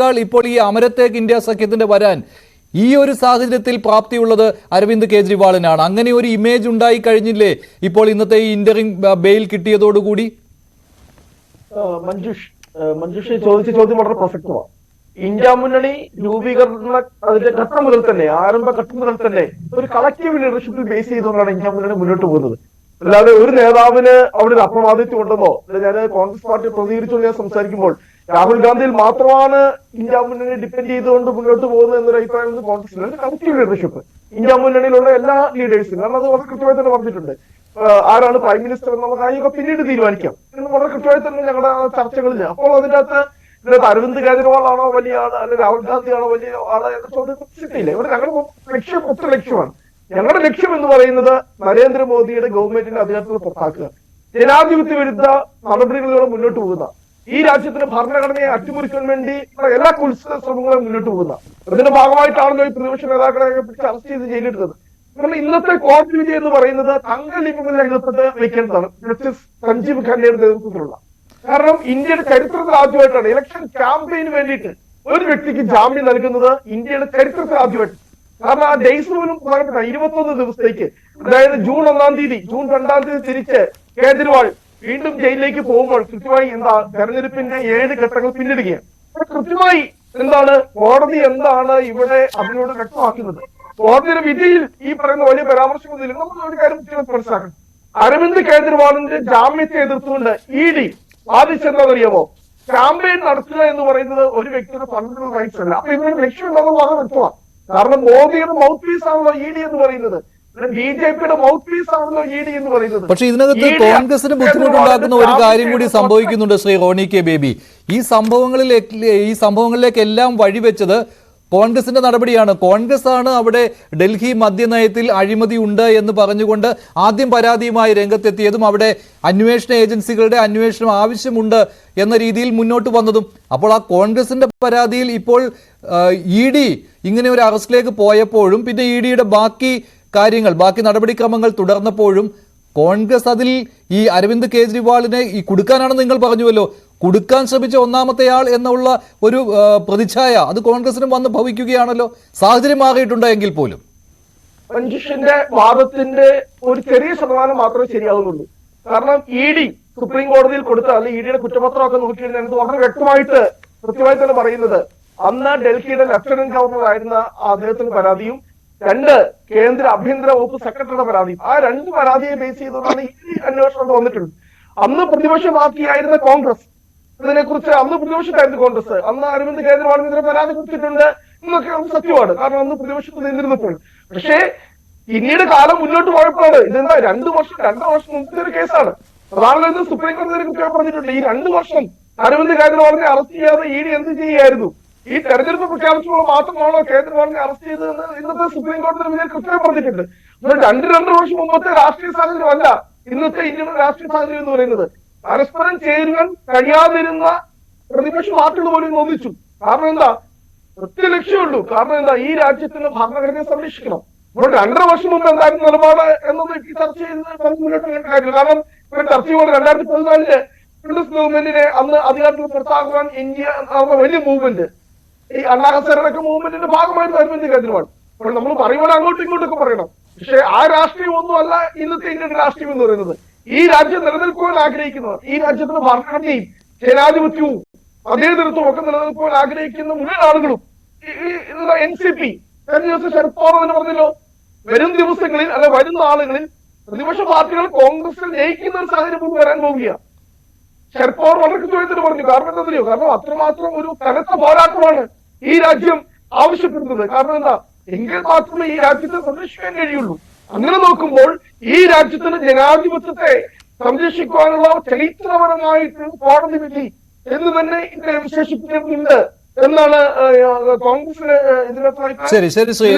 ഇന്ത്യയേക്കാൾ ഇപ്പോൾ ഈ അമരത്തേക്ക് ഇന്ത്യ സഖ്യത്തിന്റെ വരാൻ ഈ ഒരു സാഹചര്യത്തിൽ പ്രാപ്തിയുള്ളത് അരവിന്ദ് കേജ്രിവാളിനാണ്. അങ്ങനെ ഒരു ഇമേജ് ഉണ്ടായി കഴിഞ്ഞില്ലേ ഇപ്പോൾ ഇന്നത്തെ ഈ ഇന്ററിംഗ് ബെയിൽ കിട്ടിയതോടുകൂടി? മഞ്ജുഷ് മഞ്ജുഷ് ചോദിച്ച ചോദ്യം വളരെ പ്രസക്തമാണ്. ഇന്ത്യ മുന്നണി രൂപീകരണ അതിന്റെ ഘട്ടം മുതൽ തന്നെ ആരംഭ ഘട്ടം മുതൽ തന്നെ ഒരു കളക്റ്റീവ് ലീഡർഷിപ്പിൽ ബേസ് ചെയ്തുകൊണ്ടാണ് ഇന്ത്യ മുന്നണി മുന്നോട്ട് പോകുന്നത്. അല്ലാതെ ഒരു നേതാവിന് അവിടെ ഒരു അപ്രമാദിത്വം ഉണ്ടെന്നോ ഞാൻ കോൺഗ്രസ് പാർട്ടി പ്രതികരിച്ചുകൊണ്ട് ഞാൻ സംസാരിക്കുമ്പോൾ രാഹുൽ ഗാന്ധിയിൽ മാത്രമാണ് ഇന്ത്യ മുന്നണി ഡിപ്പെൻഡ് ചെയ്തുകൊണ്ട് മുന്നോട്ട് പോകുന്നത് എന്നൊരു അഭിപ്രായം കോൺഗ്രസ് ഒരു കളക്റ്റീവ് ലീഡർഷിപ്പ് ഇന്ത്യ മുന്നണിയിലുള്ള എല്ലാ ലീഡേഴ്സും കാരണം അത് വളരെ കൃത്യമായി തന്നെ പറഞ്ഞിട്ടുണ്ട്. ആരാണ് പ്രൈം മിനിസ്റ്റർ എന്നുള്ള കാര്യമൊക്കെ പിന്നീട് തീരുമാനിക്കാം. എന്ന് വളരെ കൃത്യമായി തന്നെ ഞങ്ങളുടെ ചർച്ചകളിൽ അപ്പോൾ അതിന്റെ അകത്ത് ഇതിനകത്ത് അരവിന്ദ് കേജ്രിവാൾ ആണോ വലിയ ആൾ അല്ലെങ്കിൽ രാഹുൽ ഗാന്ധി ആണോ വലിയ ആൾ എന്ന ചോദ്യം ഇവിടെ ഞങ്ങളുടെ ലക്ഷ്യം ഒറ്റ ലക്ഷ്യമാണ്. ഞങ്ങളുടെ ലക്ഷ്യം എന്ന് പറയുന്നത് നരേന്ദ്രമോദിയുടെ ഗവൺമെന്റിന്റെ അധികാരത്തിൽ പുറത്താക്കുക. ജനാധിപത്യ വിരുദ്ധ നടപടികളിലൂടെ മുന്നോട്ട് പോകുന്ന ഈ രാജ്യത്തിന്റെ ഭരണഘടനയെ അട്ടിമറിക്കാൻ വേണ്ടി എല്ലാ കുത്സ ശ്രമങ്ങളും മുന്നോട്ട് പോകുന്ന. അതിന്റെ ഭാഗമായിട്ടാണല്ലോ ഈ പ്രതിപക്ഷ നേതാക്കളെ പിടിച്ച് അറസ്റ്റ് ചെയ്ത് ജയിലിട്ടത് കാരണം ഇന്നത്തെ കോടതി വിധി എന്ന് പറയുന്നത് തങ്കലിപ്പുകളിൽ അകപ്പെട്ട് വെക്കേണ്ടതാണ്. ജസ്റ്റിസ് സഞ്ജീവ് ഖന്നയുടെ നേതൃത്വത്തിലുള്ള. കാരണം ഇന്ത്യയുടെ ചരിത്രത്തിൽ ആദ്യമായിട്ടാണ് ഇലക്ഷൻ ക്യാമ്പയിന് വേണ്ടിയിട്ട് ഒരു വ്യക്തിക്ക് ജാമ്യം നൽകുന്നത് ഇന്ത്യയുടെ ചരിത്രത്തിൽ ആദ്യമായിട്ട്. കാരണം ആ ഡേയ്സ് പോലും പ്രധാനപ്പെട്ട ഇരുപത്തൊന്ന് ദിവസത്തേക്ക് അതായത് ജൂൺ ഒന്നാം തീയതി ജൂൺ രണ്ടാം തീയതി തിരിച്ച് കേജ്രിവാൾ വീണ്ടും ജയിലിലേക്ക് പോകുമ്പോൾ കൃത്യമായി എന്താ തെരഞ്ഞെടുപ്പിന്റെ ഏഴ് ഘട്ടങ്ങൾ പിന്നിടുകയാണ്. കൃത്യമായി എന്താണ് കോടതി എന്താണ് ഇവിടെ അതിനോട് വ്യക്തമാക്കുന്നത്. കോടതിയുടെ വിധിയിൽ ഈ പറയുന്ന വലിയ പരാമർശമൊന്നുമില്ല നമ്മൾ ഒരു കാര്യം മനസ്സിലാക്കണം. അരവിന്ദ് കേജ്രിവാളിന്റെ ജാമ്യത്തെ എതിർത്തുകൊണ്ട് ഇ ഡി വാദിച്ചെന്നറിയാമോ ക്യാമ്പയിൻ നടത്തുക എന്ന് പറയുന്നത് ഒരു വ്യക്തിയുടെ ഫണ്ടമെന്റൽ റൈറ്റ്സ് അല്ല. അപ്പൊ ഇതിന് ലക്ഷ്യം ഉണ്ടെന്ന് വളരെ വ്യക്തമാണ്. കാരണം മോദിയുടെ മൗത്ത് പീസ് ആണല്ലോ ഇ ഡി എന്ന് പറയുന്നത്. ബി ജെ പിയുടെ മൗത്ത് പീസ് ആണല്ലോ ഇ ഡി എന്ന് പറയുന്നത്. പക്ഷെ ഇതിനകത്ത് കോൺഗ്രസിന് ബുദ്ധിമുട്ടുണ്ടാക്കുന്ന ഒരു കാര്യം കൂടി സംഭവിക്കുന്നുണ്ട് ശ്രീ റോണി കെ ബേബി. ഈ സംഭവങ്ങളിൽ ഈ സംഭവങ്ങളിലേക്കെല്ലാം വഴിവെച്ചത് കോൺഗ്രസിന്റെ നടപടിയാണ്. കോൺഗ്രസ് ആണ് അവിടെ ഡൽഹി മദ്യനയത്തിൽ അഴിമതി ഉണ്ട് എന്ന് പറഞ്ഞുകൊണ്ട് ആദ്യം പരാതിയുമായി രംഗത്തെത്തിയതും അവിടെ അന്വേഷണ ഏജൻസികളുടെ അന്വേഷണം ആവശ്യമുണ്ട് എന്ന രീതിയിൽ മുന്നോട്ട് വന്നതും. അപ്പോൾ ആ കോൺഗ്രസിന്റെ പരാതിയിൽ ഇപ്പോൾ ഇ ഡി ഇങ്ങനെ ഒരു അറസ്റ്റിലേക്ക് പോയപ്പോഴും പിന്നെ ഇ ഡിയുടെ ബാക്കി കാര്യങ്ങൾ ബാക്കി നടപടിക്രമങ്ങൾ തുടർന്നപ്പോഴും കോൺഗ്രസ് അതിൽ ഈ അരവിന്ദ് കേജ്രിവാളിനെ ഈ കൊടുക്കാനാണ് നിങ്ങൾ പറഞ്ഞുവല്ലോ. കൊടുക്കാൻ ശ്രമിച്ച ഒന്നാമത്തെ ആൾ എന്നുള്ള ഒരു പ്രതിച്ഛായ അത് കോൺഗ്രസിനും വന്ന് ഭവിക്കുകയാണല്ലോ. സാഹചര്യം മാറിയിട്ടുണ്ടോ പോലും? മഞ്ജുഷിന്റെ വാദത്തിന്റെ ഒരു ചെറിയ ശതമാനം മാത്രമേ ശരിയാവുന്നുള്ളൂ. കാരണം ഇ ഡി സുപ്രീം കോടതിയിൽ കൊടുത്ത അല്ലെങ്കിൽ ഇ ഡിയുടെ കുറ്റപത്രമൊക്കെ നോക്കിയിരുന്നത് വളരെ വ്യക്തമായിട്ട് കൃത്യമായി തന്നെ പറയുന്നത്. അന്ന് ഡൽഹിയുടെ ലഫ്റ്റനന്റ് ഗവർണർ ആയിരുന്ന അദ്ദേഹത്തിന് പരാതിയും രണ്ട് കേന്ദ്ര ആഭ്യന്തര വകുപ്പ് സെക്രട്ടറിയുടെ പരാതി. ആ രണ്ട് പരാതിയെ ബേസ് ചെയ്തുകൊണ്ടാണ് ഈ അന്വേഷണം വന്നിട്ടുള്ളത്. അന്ന് പ്രതിപക്ഷ പാർട്ടിയായിരുന്ന കോൺഗ്രസ്. ഇതിനെക്കുറിച്ച് അന്ന് പ്രതിപക്ഷത്തായിരുന്നു കോൺഗ്രസ്. അന്ന് അരവിന്ദ് കേജ്രിവാളിനെതിരെ പരാതി കൊടുത്തിട്ടുണ്ട് എന്നൊക്കെ സത്യമാണ്. കാരണം അന്ന് പ്രതിപക്ഷത്ത് നിന്നിരുന്നപ്പോൾ. പക്ഷേ പിന്നീട് കാലം മുന്നോട്ട് പോയപ്പോഴാണ് ഇതെന്താ രണ്ടു വർഷം രണ്ടര വർഷം മുമ്പത്തെ ഒരു കേസാണ്. പ്രധാനമന്ത്രി സുപ്രീം കോടതി പറഞ്ഞിട്ടുണ്ട്. ഈ രണ്ടു വർഷം അരവിന്ദ് കേജ്രിവാളിനെ അറസ്റ്റ് ചെയ്യാതെ ഇ ഡി എന്ത് ചെയ്യായിരുന്നു? ഈ തെരഞ്ഞെടുപ്പ് പ്രഖ്യാപിച്ചപ്പോൾ മാത്രമാണോ ഗവൺമെന്റ് അറസ്റ്റ് ചെയ്തതെന്ന് ഇന്നത്തെ സുപ്രീം കോടതി വിധി കൃത്യമായി പറഞ്ഞിട്ടുണ്ട്. രണ്ട് രണ്ടര വർഷം മുമ്പത്തെ രാഷ്ട്രീയ സാഹചര്യം അല്ല ഇന്നത്തെ ഇന്ത്യയുടെ രാഷ്ട്രീയ സാഹചര്യം എന്ന് പറയുന്നത്. പരസ്പരം ചേരുവാൻ കഴിയാതിരുന്ന പ്രതിപക്ഷ പാർട്ടികൾ പോലും ഒന്നിച്ചു കാരണം എന്താ? ഒറ്റ ലക്ഷ്യമുള്ളൂ. കാരണം എന്താ? ഈ രാജ്യത്തിന്റെ ഭരണഘടനയെ സംരക്ഷിക്കണം. ഇവിടെ രണ്ടര വർഷം മുമ്പ് എന്തായിരുന്നു നിലപാട് എന്നൊന്നും ഈ ചർച്ച ചെയ്ത് നമുക്ക് മുന്നോട്ട് കാര്യമില്ല. കാരണം ഇവിടെ ചർച്ച ചെയ്യുമ്പോൾ രണ്ടായിരത്തി പതിനാലിൽ കോൺഗ്രസ് ഗവൺമെന്റിനെ അന്ന് അധികാരത്തിൽ പുറത്താക്കുവാൻ ഇന്ത്യ നടന്ന വലിയ മൂവ്മെന്റ് ഈ അനാഹസരണക്ക് മൂവ്മെന്റിന്റെ ഭാഗമായിട്ട് അരവിന്ദ് കേജ്രിവാൾ അപ്പോൾ നമ്മൾ പറയുമ്പോൾ അങ്ങോട്ടും ഇങ്ങോട്ടൊക്കെ പറയണം. പക്ഷെ ആ രാഷ്ട്രീയം ഒന്നുമല്ല ഇന്നത്തെ ഇന്ത്യൻ രാഷ്ട്രീയം എന്ന് പറയുന്നത്. ഈ രാജ്യം നിലനിൽക്കുവാൻ ആഗ്രഹിക്കുന്നവർ ഈ രാജ്യത്തിന്റെ ഭരണഘടനയും ജനാധിപത്യവും അതേ അതേതരത്വം ഒക്കെ നിലനിൽക്കുവാൻ ആഗ്രഹിക്കുന്ന മുഴുവൻ ആളുകളും എൻ സി പി കഴിഞ്ഞ ദിവസം ശരത് പവാർ തന്നെ പറഞ്ഞല്ലോ വരും ദിവസങ്ങളിൽ അല്ലെ വരുന്ന ആളുകളിൽ പ്രതിപക്ഷ പാർട്ടികൾ കോൺഗ്രസിൽ ജയിക്കുന്ന ഒരു സാഹചര്യം വരാൻ പോവുകയാണ് ശരത് പവാർ വളരെ കൃത്യമായിട്ട് പറഞ്ഞു. കാരണം എന്താ അറിയോ കാരണം അത്രമാത്രം ഒരു കനത്ത പോരാട്ടമാണ് ഈ രാജ്യം ആവശ്യപ്പെടുന്നത്. കാരണം എന്താ? എങ്കിൽ മാത്രമേ ഈ രാജ്യത്തെ സംരക്ഷിക്കാൻ കഴിയുള്ളൂ. അങ്ങനെ നോക്കുമ്പോൾ ഈ രാജ്യത്തിന്റെ ജനാധിപത്യത്തെ സംരക്ഷിക്കാനുള്ള ചരിത്രപരമായിട്ട് കോടതി വിധി എന്ന് തന്നെ ഇതിനെ വിശേഷിപ്പിക്കുന്നുണ്ട് എന്നാണ് കോൺഗ്രസിന് ഇതിനകത്ത് ശരി ശ്രീ